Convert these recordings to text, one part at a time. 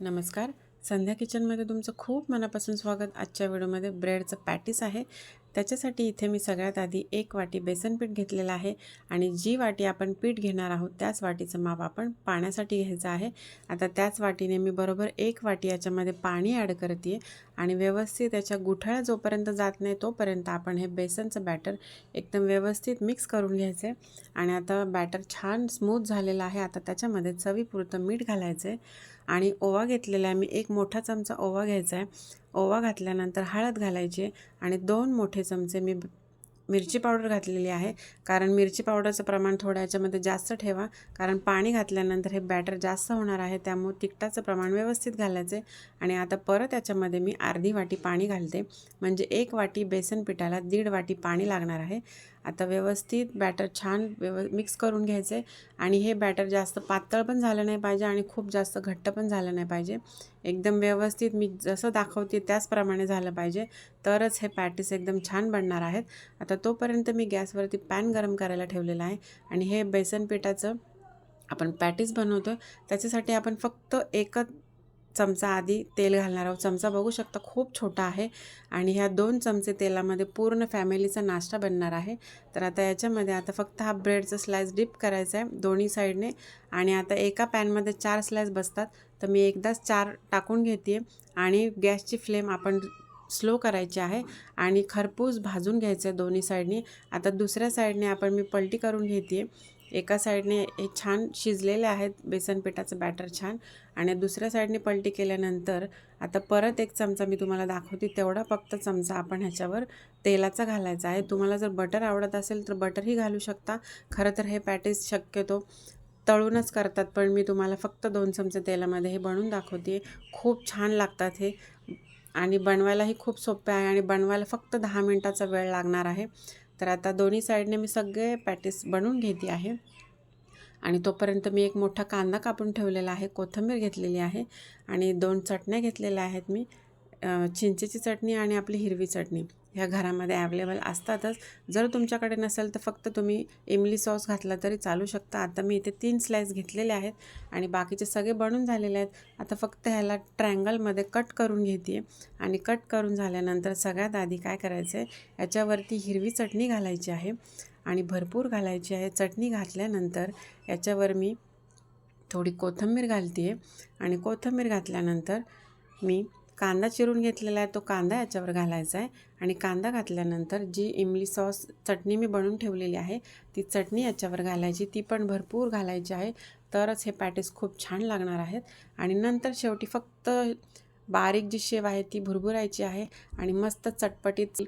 नमस्कार. संध्या किचनमध्ये तुमचं खूप मनापासून स्वागत. आजच्या व्हिडिओमध्ये ब्रेडचं पॅटीस आहे. त्याच्यासाठी इथे मी सगळ्यात आधी एक वाटी बेसन पीठ घेतलेलं आहे आणि जी वाटी आपण पीठ घेणार आहोत त्याच वाटीचं माप आपण पाण्यासाठी घ्यायचं आहे. आता त्याच वाटीने मी बरोबर एक वाटी याच्यामध्ये पाणी ॲड करते आणि व्यवस्थित याच्या गुठळ्या जोपर्यंत जात नाही तोपर्यंत आपण हे बेसनचं बॅटर एकदम व्यवस्थित मिक्स करून घ्यायचं आणि आता बॅटर छान स्मूथ झालेलं आहे. आता त्याच्यामध्ये चवीपुरतं मीठ घालायचं आहे आणि ओवा घेतलेला आहे. मी एक मोठा चमचा ओवा घ्यायचा आहे. ओवा घातल्यानंतर हळद घालायची आणि दोन मोठे चमचे मी मिरची पावडर घातलेली आहे. कारण मिरची पावडरचं प्रमाण थोडं याच्यामध्ये जास्त ठेवा. कारण पाणी घातल्यानंतर हे बॅटर जास्त होणार आहे. त्यामुळे तिखटाचं प्रमाण व्यवस्थित घालायचं आणि आता परत याच्यामध्ये मी अर्धी वाटी पाणी घालते. म्हणजे एक वाटी बेसन पिठाला दीड वाटी पाणी लागणार आहे. आता व्यवस्थित बॅटर छान व्यव मिक्स करून घ्यायचं. आहे आणि हे बॅटर जास्त पातळ पण झालं नाही पाहिजे आणि खूप जास्त घट्ट पण झालं नाही पाहिजे. एकदम व्यवस्थित मी जसं दाखवते त्याचप्रमाणे झालं पाहिजे. तरच हे पॅटीस एकदम छान बनणार आहेत. आता तोपर्यंत मी गॅसवरती पॅन गरम करायला ठेवलेला आहे. आणि हे बेसन पिठाचं आपण पॅटीस बनवतो त्याच्यासाठी आपण फक्त एकच चमचा आधी तेल घालणार आहोत. चमचा बघू शकता खूप छोटा आहे आणि ह्या दोन चमचे तेलामध्ये पूर्ण फॅमिलीचा नाश्ता बनणार आहे. तर आता याच्यामध्ये आता फक्त हा ब्रेडचा स्लाइस डिप करायचा आहे दोन्ही साईडने आणि आता एका पॅनमध्ये चार स्लाइस बसतात. तर मी एकदाच चार टाकून घेते आणि गॅसची फ्लेम आपण स्लो करायची आहे आणि खरपूस भाजून घ्यायचं आहे दोन्ही साईडने. आता दुसऱ्या साईडने आपण मी पलटी करून घेते एका साईडने हे छान शिजलेले आहेत बेसन पिठाचं बॅटर छान. आणि दुसऱ्या साईडने पलटी केल्यानंतर आता परत एक चमचा मी तुम्हाला दाखवते. तेवढा फक्त चमचा आपण ह्याच्यावर तेलाचा घालायचा आहे. तुम्हाला जर बटर आवडत असेल तर बटरही घालू शकता. खरं तर हे पॅटीस शक्यतो तळूनच करतात पण मी तुम्हाला फक्त दोन चमचे तेलामध्ये हे बनवून दाखवते. खूप छान लागतात हे. आणि बनवायलाही खूप सोपे आहे आणि बनवायला फक्त दहा मिनटाचा वेळ लागणार आहे. तर आता दोन्ही साईडने मी सगळे पॅटीस बनवून घेते आहे. आणि तोपर्यंत मी एक मोठा कांदा कापून ठेवलेला आहे कोथिंबीर घेतलेली आहे आणि दोन चटण्या घेतलेल्या आहेत मी चिंचेची चटणी आणि आपली हिरवी चटणी. ह्या घरामध्ये ॲवेलेबल असतातच. जर तुमच्याकडे नसेल तर फक्त तुम्ही इमली सॉस घातला तरी चालू शकता. आता मी इथे तीन स्लाईस घेतलेले आहेत आणि बाकीचे सगळे बनून झालेले आहेत. आता फक्त ह्याला ट्रँगलमध्ये कट करून घेते आणि कट करून झाल्यानंतर सगळ्यात आधी काय करायचं आहे याच्यावरती हिरवी चटणी घालायची आहे आणि भरपूर घालायची आहे. चटणी घातल्यानंतर याच्यावर मी थोडी कोथिंबीर घालते आहे आणि कोथिंबीर घातल्यानंतर मी कांदा चिरून घेतलेला आहे तो कांदा याच्यावर घालायचा आहे. आणि कांदा घातल्यानंतर जी इमली सॉस चटणी मी बनवून ठेवलेली आहे ती चटणी याच्यावर घालायची. ती पण भरपूर घालायची आहे. तरच हे पॅटीस खूप छान लागणार आहेत. आणि नंतर शेवटी फक्त बारीक जी शेव आहे ती भुरभुरायची आहे. आणि मस्त चटपटीत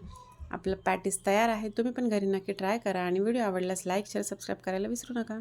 आपलं पॅटीस तयार आहे. तुम्ही पण घरी नक्की ट्राय करा. आणि व्हिडिओ आवडल्यास लाईक शेअर सबस्क्राईब करायला विसरू नका.